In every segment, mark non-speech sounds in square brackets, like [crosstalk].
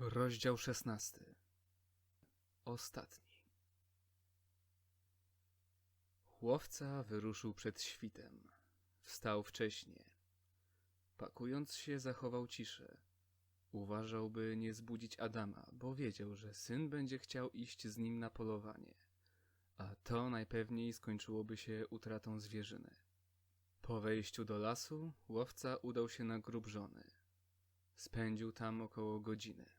Rozdział szesnasty. Ostatni. Łowca wyruszył przed świtem. Wstał wcześnie. Pakując się, zachował ciszę. Uważał, by nie zbudzić Adama, bo wiedział, że syn będzie chciał iść z nim na polowanie, a to najpewniej skończyłoby się utratą zwierzyny. Po wejściu do lasu, łowca udał się na grób żony. Spędził tam około godziny.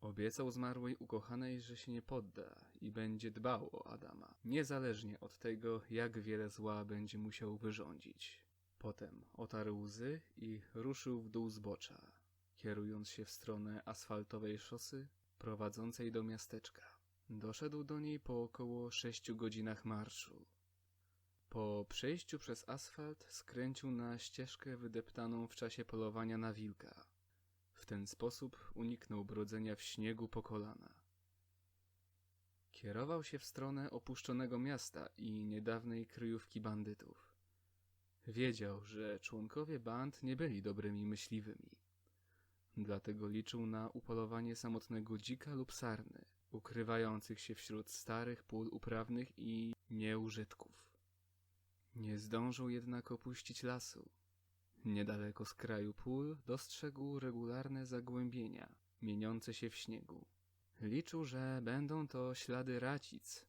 Obiecał zmarłej ukochanej, że się nie podda i będzie dbał o Adama, niezależnie od tego, jak wiele zła będzie musiał wyrządzić. Potem otarł łzy i ruszył w dół zbocza, kierując się w stronę asfaltowej szosy prowadzącej do miasteczka. Doszedł do niej po około sześciu godzinach marszu. Po przejściu przez asfalt skręcił na ścieżkę wydeptaną w czasie polowania na wilka. W ten sposób uniknął brodzenia w śniegu po kolana. Kierował się w stronę opuszczonego miasta i niedawnej kryjówki bandytów. Wiedział, że członkowie band nie byli dobrymi myśliwymi. Dlatego liczył na upolowanie samotnego dzika lub sarny, ukrywających się wśród starych pól uprawnych i nieużytków. Nie zdążył jednak opuścić lasu. Niedaleko z kraju pól dostrzegł regularne zagłębienia, mieniące się w śniegu. Liczył, że będą to ślady racic,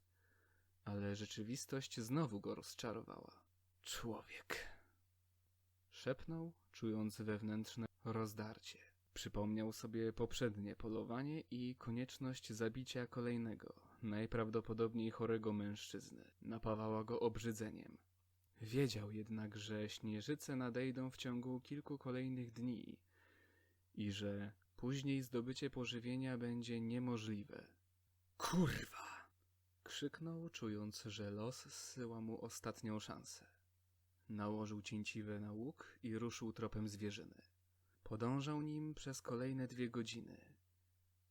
ale rzeczywistość znowu go rozczarowała. Człowiek. Szepnął, czując wewnętrzne rozdarcie. Przypomniał sobie poprzednie polowanie i konieczność zabicia kolejnego, najprawdopodobniej chorego mężczyzny. Napawała go obrzydzeniem. Wiedział jednak, że śnieżyce nadejdą w ciągu kilku kolejnych dni i że później zdobycie pożywienia będzie niemożliwe. Kurwa! Krzyknął, czując, że los zsyła mu ostatnią szansę. Nałożył cięciwę na łuk i ruszył tropem zwierzyny. Podążał nim przez kolejne dwie godziny.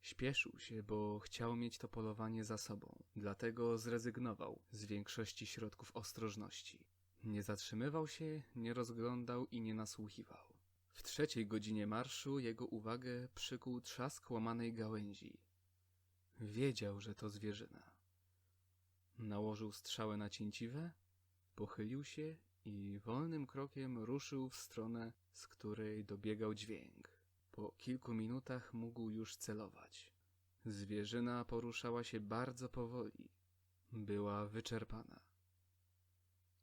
Śpieszył się, bo chciał mieć to polowanie za sobą, dlatego zrezygnował z większości środków ostrożności. Nie zatrzymywał się, nie rozglądał i nie nasłuchiwał. W trzeciej godzinie marszu jego uwagę przykuł trzask łamanej gałęzi. Wiedział, że to zwierzyna. Nałożył strzałę na cięciwę, pochylił się i wolnym krokiem ruszył w stronę, z której dobiegał dźwięk. Po kilku minutach mógł już celować. Zwierzyna poruszała się bardzo powoli. Była wyczerpana.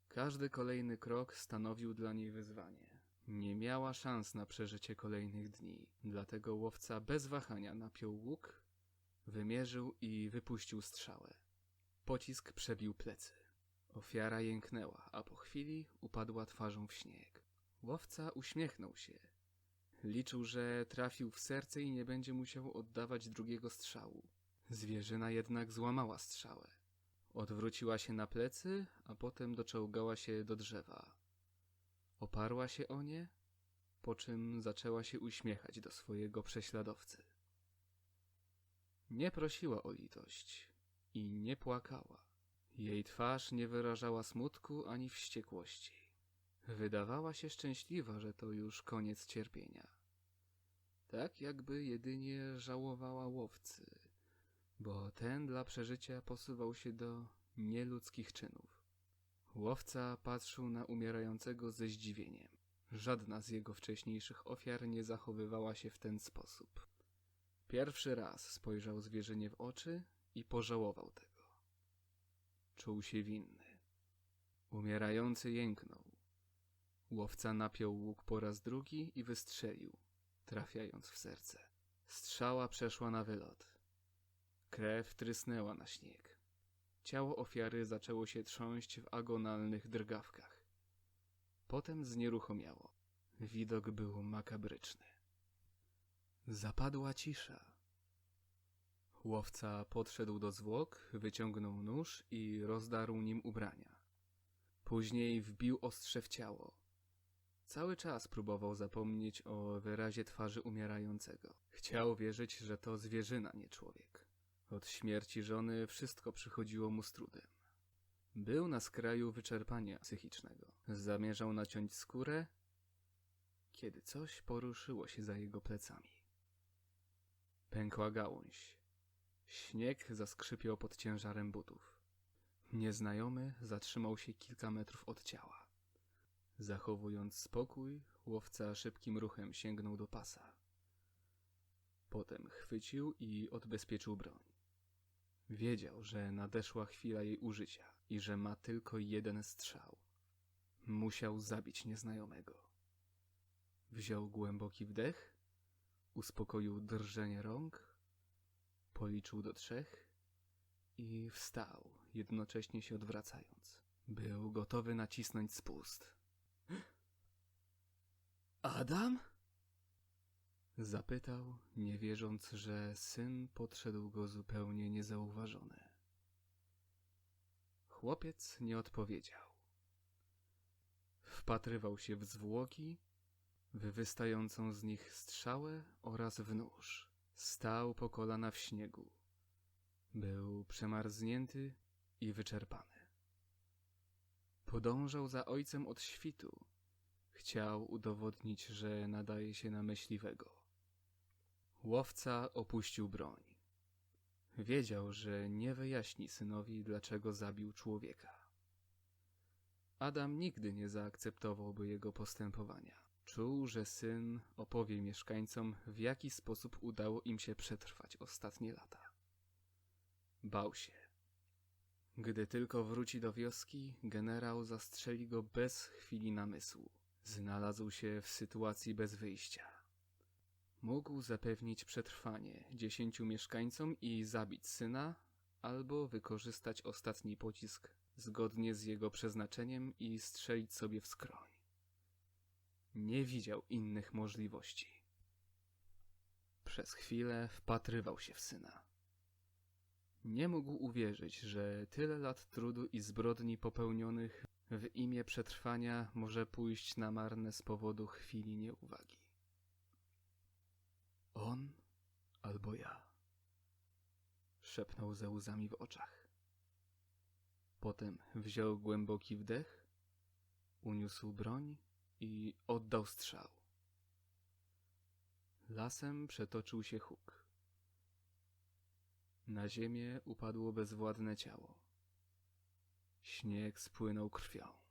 Każdy kolejny krok stanowił dla niej wyzwanie. Nie miała szans na przeżycie kolejnych dni, dlatego łowca bez wahania napiął łuk, wymierzył i wypuścił strzałę. Pocisk przebił plecy. Ofiara jęknęła, a po chwili upadła twarzą w śnieg. Łowca uśmiechnął się. Liczył, że trafił w serce i nie będzie musiał oddawać drugiego strzału. Zwierzyna jednak złamała strzałę. Odwróciła się na plecy, a potem doczołgała się do drzewa. Oparła się o nie, po czym zaczęła się uśmiechać do swojego prześladowcy. Nie prosiła o litość i nie płakała. Jej twarz nie wyrażała smutku ani wściekłości. Wydawała się szczęśliwa, że to już koniec cierpienia. Tak jakby jedynie żałowała łowcy, bo ten dla przeżycia posuwał się do nieludzkich czynów. Łowca patrzył na umierającego ze zdziwieniem. Żadna z jego wcześniejszych ofiar nie zachowywała się w ten sposób. Pierwszy raz spojrzał zwierzynie w oczy i pożałował tego. Czuł się winny. Umierający jęknął. Łowca napiął łuk po raz drugi i wystrzelił, trafiając w serce. Strzała przeszła na wylot. Krew trysnęła na śnieg. Ciało ofiary zaczęło się trząść w agonalnych drgawkach. Potem znieruchomiało. Widok był makabryczny. Zapadła cisza. Łowca podszedł do zwłok, wyciągnął nóż i rozdarł nim ubrania. Później wbił ostrze w ciało. Cały czas próbował zapomnieć o wyrazie twarzy umierającego. Chciał wierzyć, że to zwierzyna, nie człowiek. Od śmierci żony wszystko przychodziło mu z trudem. Był na skraju wyczerpania psychicznego. Zamierzał naciąć skórę, kiedy coś poruszyło się za jego plecami. Pękła gałąź. Śnieg zaskrzypiał pod ciężarem butów. Nieznajomy zatrzymał się kilka metrów od ciała. Zachowując spokój, łowca szybkim ruchem sięgnął do pasa. Potem chwycił i odbezpieczył broń. Wiedział, że nadeszła chwila jej użycia i że ma tylko jeden strzał. Musiał zabić nieznajomego. Wziął głęboki wdech, uspokoił drżenie rąk, policzył do trzech i wstał, jednocześnie się odwracając. Był gotowy nacisnąć spust. [gasps] Adam? Zapytał, nie wierząc, że syn podszedł go zupełnie niezauważony. Chłopiec nie odpowiedział. Wpatrywał się w zwłoki, w wystającą z nich strzałę oraz w nóż. Stał po kolana w śniegu. Był przemarznięty i wyczerpany. Podążał za ojcem od świtu. Chciał udowodnić, że nadaje się na myśliwego. Łowca opuścił broń. Wiedział, że nie wyjaśni synowi, dlaczego zabił człowieka. Adam nigdy nie zaakceptowałby jego postępowania. Czuł, że syn opowie mieszkańcom, w jaki sposób udało im się przetrwać ostatnie lata. Bał się. Gdy tylko wróci do wioski, generał zastrzeli go bez chwili namysłu. Znalazł się w sytuacji bez wyjścia. Mógł zapewnić przetrwanie dziesięciu mieszkańcom i zabić syna, albo wykorzystać ostatni pocisk zgodnie z jego przeznaczeniem i strzelić sobie w skroń. Nie widział innych możliwości. Przez chwilę wpatrywał się w syna. Nie mógł uwierzyć, że tyle lat trudu i zbrodni popełnionych w imię przetrwania może pójść na marne z powodu chwili nieuwagi. On albo ja. Szepnął ze łzami w oczach. Potem wziął głęboki wdech, uniósł broń i oddał strzał. Lasem przetoczył się huk. Na ziemię upadło bezwładne ciało. Śnieg spłynął krwią.